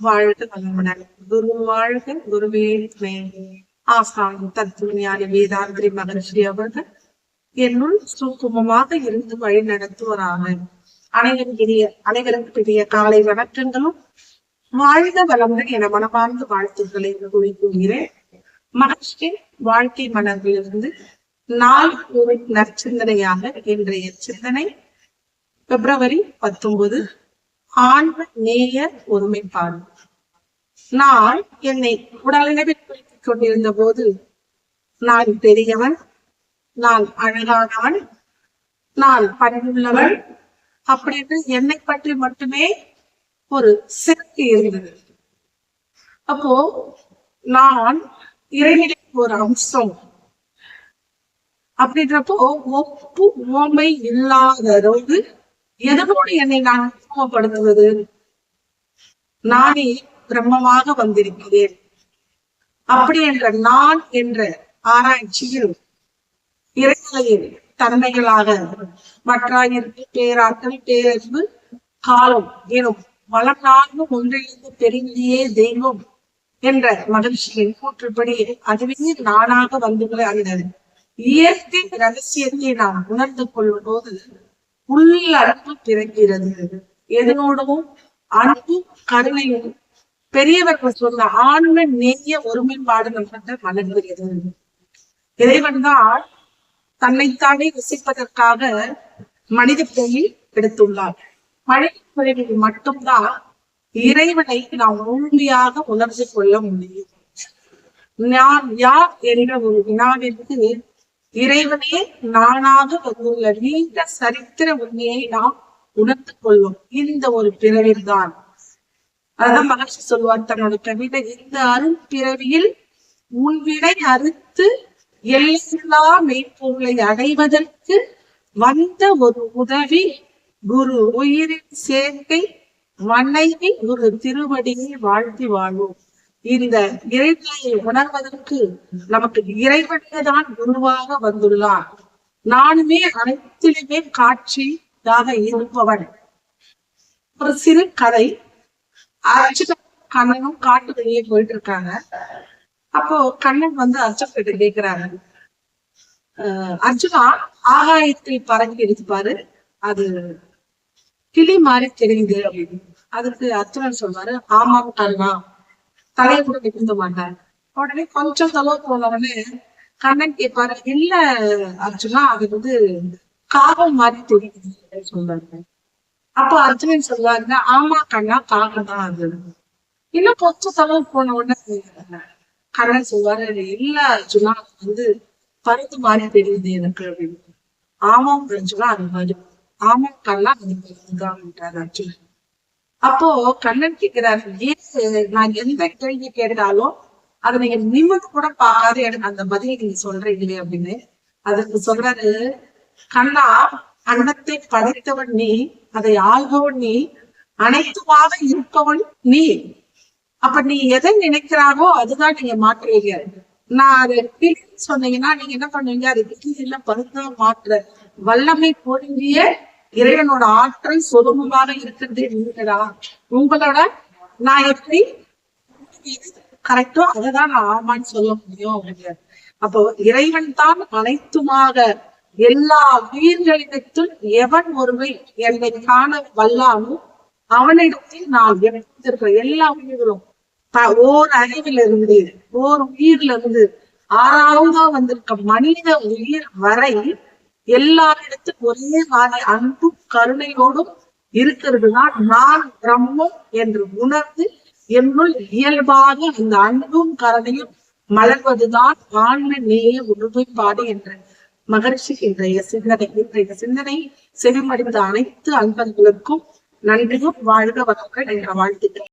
வாழ்க வளமுடன் குரு வாழ்க குருவே துணை ஆசான் தத்துவஞானி வேதாந்திரி மகர்ஷி அவர்கள் என்னுள் சுக்குமமாக இருந்து வழி நடத்துவராக. அனைவரும் பெரிய பெரிய காலை வணக்கங்களும். வாழ்க வளமுடன் என மனமார்ந்த வாழ்த்துக்களை கூறி மகர்ஷி வாழ்க்கை மலர்களிலிருந்து நாள் ஒரு நற்சிந்தனையாக இன்றைய சிந்தனை. பிப்ரவரி பத்தொன்பது ஆன்ம நேய ஒருமைப்பாடு. நான் என்னை உடலளவில் குறித்துக் கொண்டிருந்த போது நான் பெரியவன் நான் அழகானவன் நான் பண்புள்ளவன் அப்படின்னு என்னை பற்றி மட்டுமே ஒரு சிறப்பு இருந்தது. அப்போ நான் இறைநிலை ஒரு அம்சம். அப்படின்றப்போ ஒப்பு ஓமை இல்லாததோடு எதனோடு என்னை நான் உருவப்படுத்துவது நானே பிரம்மமாக வந்திருக்கிறேன். அப்படி என்ற நான் என்ற ஆராய்ச்சியில் இறைநிலையில் தன்மைகளாக மற்றாயிற்கு பேராற்றல் பேரன்பு காலம் எனும் வளம் நான்கு ஒன்றிலிருந்து பெருங்கியே தெய்வம் என்ற மகிழ்ச்சியின் கூற்றுப்படி அதுவே நானாக வந்துள்ள அந்த இயற்கை ரகசியத்தை நாம் உணர்ந்து கொள்ளும் போது உள்ள அன்பு பிறக்கிறது. எதனோடவும் அன்பு கருணையும் பெரியவர்கள் சொன்ன ஆன்ம நேய ஒருமைப்பாடு நம்மகிட்ட வளர்கிறது இறைவன் தான் தன்னைத்தானே ரசிப்பதற்காக மனித பிறவில் எடுத்துள்ளார். மனித பிறவில் மட்டும்தான் இறைவனை நாம் முழுமையாக உணர்ந்து கொள்ள முடியும். நான் யார் என்ற ஒரு வினாவிற்கு இறைவனே நானாக வந்துள்ள நீண்ட சரித்திர உண்மையை நாம் உணர்ந்து கொள்வோம். இந்த ஒரு பிறவில் தான் அதான் மகர்ஷி சொல்வார் தன்னோட கவிதை இந்த அருண் பிறவியில் உன்விடை அறுத்து எல்லா மெய்ப்பொருளை அடைவதற்கு வந்த ஒரு உதவி குரு உயிரின் சேர்க்கை மனைவி ஒரு திருவடியை வாழ்த்தி வாழ்வோம். இந்த இறைநிலையை உணர்வதற்கு நமக்கு இறைவனே தான் குருவாக வந்துள்ளார். நானுமே அனைத்திலுமே காட்சியாக இருப்பவன். ஒரு சிறு கதை. அர்ஜுன கண்ணனும் காட்டு வெளியே போயிட்டு இருக்காங்க அப்போ கண்ணன் வந்து அர்ச்சகிட்ட கேட்கிறாங்க கேக்குறாங்க அஹ் அர்ஜுனா ஆகாயத்தில் பறங்கி இருப்பாரு அது கிளி மாதிரி தெரியுது அப்படின்னு. அதுக்கு அர்ஜுனன் சொல்வாரு ஆமாம் கண்ணா தலையை கூட நிமிந்த மாட்டார். உடனே கொஞ்சம் செலவு போன உடனே கண்ணன் கேட்பாரு இல்ல அர்ஜுனா அது வந்து காகம் மாதிரி தெரியுது சொல்றாங்க சொல்றாரு அர்ஜுனன் சொல்லுவாருங்க ஆமா கண்ணா காகம் தான் அது. இன்னும் கொஞ்சம் செலவு போன உடனே கண்ணன் சொல்லுவாரு இல்ல அர்ஜுனா அது வந்து பருத்து மாதிரி தெரியுது எனக்கு அப்படின்னு. ஆமாம் அர்ஜுனா அது மாதிரி. ஆமாம் கண்ணா அது பருத்துதான் அர்ஜுனன். அப்போ கண்ணன் கேட்கிறாரு ஏன் நான் எந்த கேள்வி கேட்டாலும் அதை நீங்க நிமிர்ந்து கூட பார்க்காத. எனக்கு அந்த பதிலை நீங்க சொல்றீங்களே அப்படின்னு. அதுக்கு சொல்றாரு கண்ணா அன்னத்தை படைத்தவன் நீ அதை ஆள்பவன் நீ அனைத்துமாக இருப்பவன் நீ. அப்ப நீ எதை நினைக்கிறாரோ அதுதான் நீங்க மாற்றுவீங்க நான் அதை சொன்னீங்கன்னா நீங்க என்ன பண்ணுவீங்க? அது கிளி பருத்தா மாற்ற வல்லமை பொருந்திய இறைவனோட ஆற்றல் சுதமமாக இருக்கிறது நீங்களா உங்களோட நான் எப்படி கரெக்டோ அதைதான் நான் ஆமான்னு சொல்ல முடியும் அப்போ இறைவன் தான் அனைத்துமாக எல்லா உயிர்களிடத்தும் எவன் ஒருவை என்னை காண வல்லாமோ அவனிடத்தில் நான் எடுத்திருக்கிற எல்லா உயிர்களும். ஓர் அறிவில் இருந்து ஓர் உயிர்ல இருந்து ஆறாவதா வந்திருக்க மனித உயிர் வரை எல்லாரிடத்தும் ஒரே மாதிரி அன்பும் கருணையோடும் இருக்கிறது தான் நான் பிரம்மம் என்று உணர்ந்து என்னுள் இயல்பாக அந்த அன்பும் கருணையும் மலர்வதுதான் ஆன்ம நேய உறுதிப்பாடு என்ற மகர்ஷி இன்றைய சிந்தனை. இன்றைய சிந்தனை செவிமடைந்த அனைத்து அன்பர்களுக்கும் நன்றியும் வாழ்க வளங்கள் என்ற வாழ்த்துக்கள்.